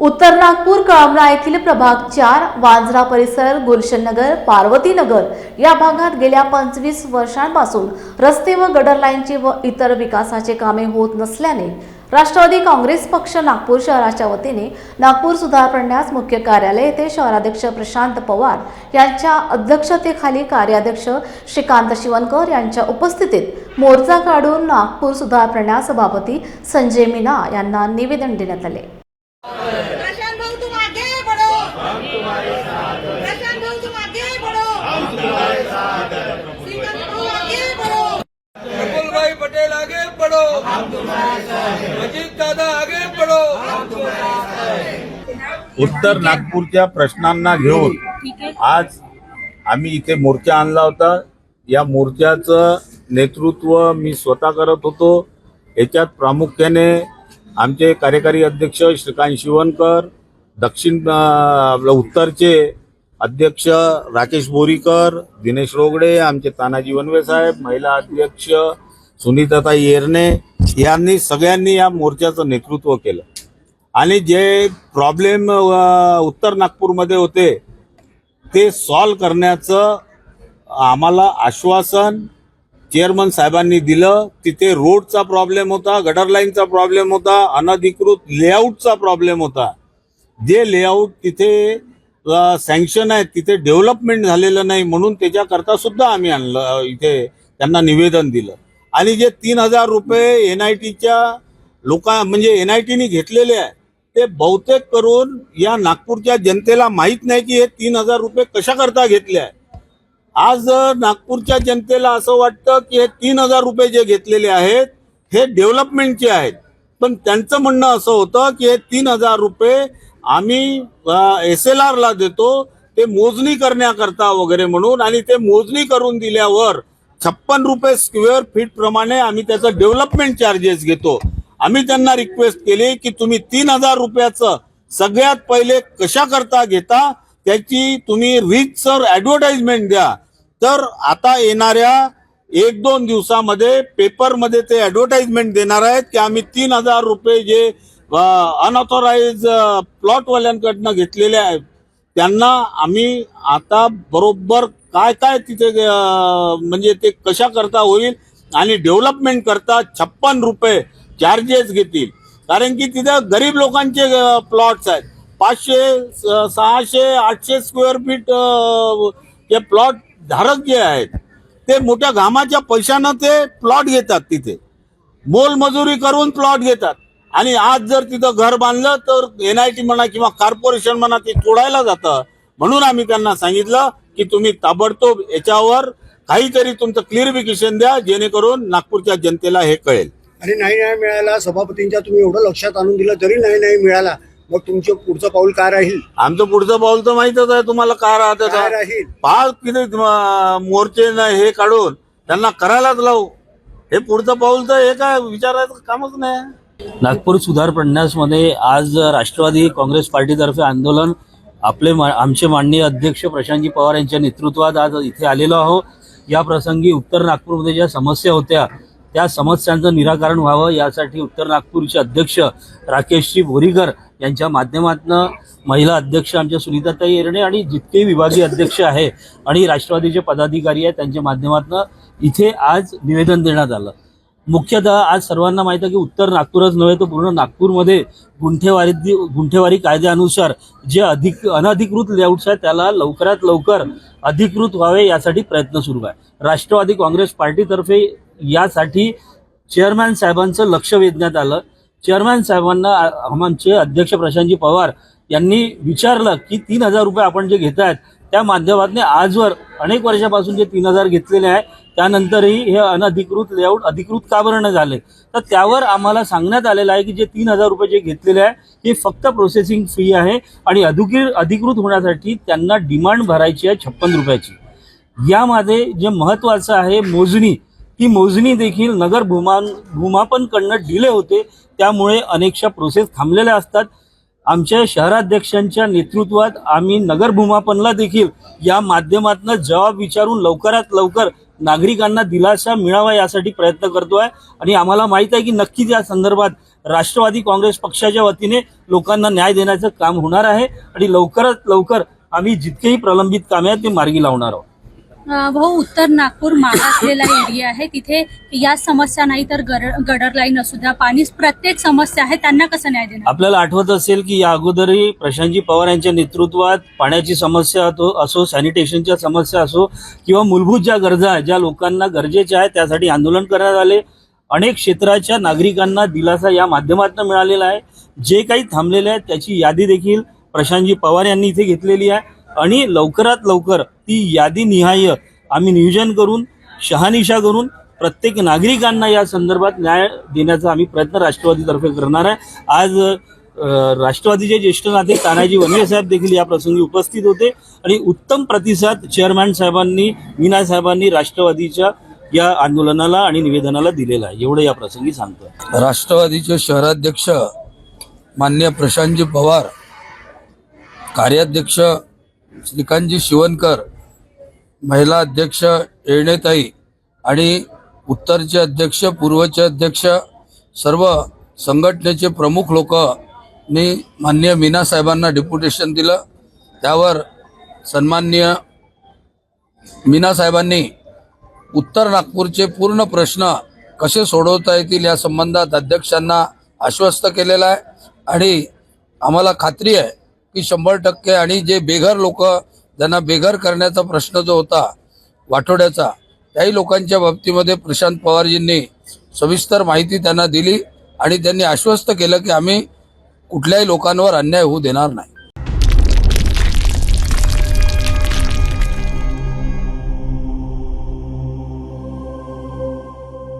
उत्तर नागपूर कळमना येथील प्रभाग चार वांजरा परिसर गुलशननगर पार्वतीनगर या भागात गेल्या पंचवीस वर्षांपासून रस्ते व गडर लाईनची व इतर विकासाचे कामे होत नसल्याने राष्ट्रवादी काँग्रेस पक्ष नागपूर शहराच्या वतीने नागपूर सुधार प्रण्यास मुख्य कार्यालय येथे शहराध्यक्ष प्रशांत पवार यांच्या अध्यक्षतेखाली कार्याध्यक्ष श्रीकांत शिवनकर यांच्या उपस्थितीत मोर्चा काढून नागपूर सुधार प्रण्यास सभापती संजय मीना यांना निवेदन देण्यात आले. प्रशांत भाऊ तुम आगे बढ़ो हम तुम्हारे साथ प्रशांत भाऊ तुम आगे बढ़ो हम तुम्हारे साथ श्रीकांत भाऊ आगे बढ़ो प्रफुल्ल भाई पटेल आगे बढ़ो अजीत दादा आगे बढ़ो उत्तर नागपूरच्या प्रश्नांना घेऊन आज आम्ही इथे मोर्चा आणला होता. या मोर्चाचं नेतृत्व मी स्वतः करत होतो. याच्यात प्रामुख्याने आमचे कार्यकारी अध्यक्ष श्रीकांत शिवनकर दक्षिण आपलं उत्तरचे अध्यक्ष राकेश बोरीकर दिनेश रोगडे आमचे तानाजी वनवे साहेब महिला अध्यक्ष सुनीताताई येरणे यांनी सगळ्यांनी या मोर्चाचं नेतृत्व केलं. आणि जे प्रॉब्लेम उत्तर नागपूरमध्ये होते ते सॉल्व करण्याचं आम्हाला आश्वासन चेअरमन साहेबांनी दिलं तिथे रोडचा प्रॉब्लेम होता गटर लाईनचा प्रॉब्लेम होता अनधिकृत लेआउटचा प्रॉब्लेम होता. जे लेआउट तिथे सँक्शन आहे तिथे डेव्हलपमेंट झालेलं नाही म्हणून त्याच्याकरता सुद्धा आम्ही आणलं इथे त्यांना निवेदन दिलं. आणि जे तीन हजार रुपये एन आय टीच्या लोका म्हणजे एन आय टीने घेतलेले आहे ते बहुतेक करून या नागपूरच्या जनतेला माहीत नाही की हे तीन हजार रुपये कशाकरता घेतले आहे. आज नागपूरच्या जनतेला असं वाटतं की हे तीन हजार रुपये जे घेतलेले आहेत हे डेव्हलपमेंटचे आहेत. पण त्यांचं म्हणणं असं होतं की हे तीन हजार रुपये आम्ही एस एल आरला देतो ते मोजणी करण्याकरता वगैरे म्हणून आणि ते मोजणी करून दिल्यावर छप्पन रुपये स्क्वेअर फीट प्रमाणे आम्ही त्याचं डेव्हलपमेंट चार्जेस घेतो. आम्ही त्यांना रिक्वेस्ट केली की तुम्ही तीन हजार रुपयाचं सगळ्यात पहिले कशा करता घेता त्याची तुम्ही रीच सर ऍडव्हर्टाइजमेंट द्या. तर आता येणाऱ्या एक दोन दिवसामध्ये पेपरमध्ये ते ॲडव्हर्टाईजमेंट देणार आहेत की आम्ही तीन हजार रुपये जे अनऑथोराईज प्लॉटवाल्यांकडनं घेतलेले आहेत त्यांना आम्ही आता बरोबर काय काय तिथे म्हणजे ते कशा करता होईल आणि डेव्हलपमेंट करता छप्पन रुपये चार्जेस घेतील. कारण की तिथे गरीब लोकांचे प्लॉट्स आहेत. पाचशे सहाशे आठशे स्क्वेअर फीट जे प्लॉट धारक जे आहेत ते मोठ्या घामाच्या पैशानं ते प्लॉट घेतात तिथे. मोलमजुरी करून प्लॉट घेतात. आणि आज जर तिथं घर बांधलं तर एन आय टी म्हणा किंवा कॉर्पोरेशन म्हणा ते तोडायला जातं. म्हणून आम्ही त्यांना सांगितलं की तुम्ही ताबडतोब याच्यावर काहीतरी तुमचं क्लिअरिफिकेशन द्या जेणेकरून नागपूरच्या जनतेला हे कळेल. आणि नाही नाही मिळाला सभापतींच्या तुम्ही एवढं लक्षात आणून दिलं तरी नाही नाही मिळाला. मग तुमचं पुढचं पाऊल काय राहील? आमचं पुढचं पाऊल तर माहितच आहे तुम्हाला काय राहतं काय. राहील? पाच किती मोर्चे न हे काढून त्यांना करायलाच लावू. हे पुढचं पाऊल तर हे काय विचारायचं कामच नाही. नागपूर सुधार प्रन्यासमध्ये आज राष्ट्रवादी काँग्रेस पार्टीतर्फे आंदोलन. आपले आमचे माननीय अध्यक्ष प्रशांतजी पवार यांच्या नेतृत्वात आज इथे आलेलो आहोत. या प्रसंगी उत्तर नागपूरमध्ये ज्या समस्या होत्या त्या समस्यांचं निराकरण व्हावं यासाठी उत्तर नागपूरचे अध्यक्ष राकेशजी बोरीकर यांच्या माध्यमातून महिला अध्यक्ष आमच्या सुनीताताई येरणे आणि जितके विभागीय अध्यक्ष आहे आणि राष्ट्रवादीचे पदाधिकारी आहेत त्यांच्या माध्यमातून इथे आज निवेदन देण्यात आलं. मुख्यतः आज सर्वांना माहीत आहे की उत्तर नागपूरच नव्हे तर पूर्ण नागपूरमध्ये गुंठेवारी गुंठेवारी कायद्यानुसार जे अधिक अनधिकृत लेआउट्स आहेत त्याला लवकरात लवकर अधिकृत व्हावे यासाठी प्रयत्न सुरू आहे. राष्ट्रवादी काँग्रेस पार्टीतर्फे यासाठी चेअरमॅन साहेबांचं लक्ष वेधण्यात आलं. चेअरमॅन साहेबांना आमचे अध्यक्ष प्रशांतजी पवार यांनी विचारलं की तीन हजार रुपये आपण जे घेत आहेत त्या माध्यमातून आजवर अनेक वर्षापासून जे तीन हजार घेतलेले आहे त्यानंतरही हे अनधिकृत लेआउट अधिकृत का बरं झाले? तर त्यावर आम्हाला सांगण्यात आलेलं आहे की जे तीन हजार रुपये जे घेतलेले आहे हे फक्त प्रोसेसिंग फी आहे आणि अधिकृत अधिकृत होण्यासाठी त्यांना डिमांड भरायची आहे छप्पन रुपयाची. यामध्ये जे महत्त्वाचं आहे मोजणी ती मोजणी देखील नगर भूमान भूमापनकडनं डिले होते. त्यामुळे अनेकशा प्रोसेस थांबलेल्या असतात. आमच्या शहराध्यक्षांच्या नेतृत्वात आम्ही नगर भूमापनला देखील या माध्यमातून जबाब विचारून लवकरात लवकर नागरिकांना दिलासा मिळावा यासाठी प्रयत्न करतो आहे आणि आम्हाला माहीत आहे की नक्कीच या संदर्भात राष्ट्रवादी काँग्रेस पक्षाच्या वतीने लोकांना न्याय देण्याचं काम होणार आहे. आणि लवकरात लवकर आम्ही जितकेही प्रलंबित कामे आहेत ते मार्गी लावणार आहोत. भाऊ उत्तर नागपूर मागासलेला एरिया आहे. तिथे या समस्या नाही तर गडर गडर लाईन असू द्या पाणी प्रत्येक समस्या आहे त्यांना कसं न्याय देणार? आपल्याला आठवत असेल की या अगोदरही प्रशांतजी पवार यांच्या नेतृत्वात पाण्याची समस्या असो असो सॅनिटेशनच्या समस्या असो किंवा मूलभूत ज्या गरजा ज्या लोकांना गरजेच्या आहेत त्यासाठी आंदोलन करण्यात आले. अनेक क्षेत्राच्या नागरिकांना दिलासा या माध्यमातून मिळालेला आहे. जे काही थांबलेले आहेत त्याची यादी देखील प्रशांतजी पवार यांनी इथे घेतलेली आहे. आणि लवकरात लवकर ती यादी निहाय आम्ही नियोजन करून शहानिशा करून प्रत्येक नागरिकांना या संदर्भात न्याय देण्याचा आम्ही प्रयत्न राष्ट्रवादीतर्फे करणार आहे. आज राष्ट्रवादीचे ज्येष्ठ नाते तानाजी वनवे साहेब देखील या प्रसंगी उपस्थित होते आणि उत्तम प्रतिसाद चेअरमॅन साहेबांनी मीना साहेबांनी राष्ट्रवादीच्या या आंदोलनाला आणि निवेदनाला दिलेला आहे. एवढं या प्रसंगी सांगतो राष्ट्रवादीचे शहराध्यक्ष मान्य प्रशांतजी पवार कार्याध्यक्ष श्रीकांतजी शिवनकर महिला अध्यक्ष येणेताई आणि उत्तरचे अध्यक्ष पूर्वचे अध्यक्ष सर्व संघटनेचे प्रमुख लोकांनी माननीय मीना साहेबांना डेप्युटेशन दिलं. त्यावर सन्माननीय मीना साहेबांनी उत्तर नागपूरचे पूर्ण प्रश्न कसे सोडवता येतील या संबंधात अध्यक्षांना आश्वस्त केलेलं आहे. आणि आम्हाला खात्री आहे की शंभर टक्के आणि जे बेघर लोक ज्यांना बेघर करण्याचा प्रश्न जो होता वाठोड्याचा त्याही लोकांच्या बाबतीमध्ये प्रशांत पवारजींनी सविस्तर माहिती त्यांना दिली आणि त्यांनी आश्वस्त केलं की आम्ही कुठल्याही लोकांवर अन्याय होऊ देणार नाही.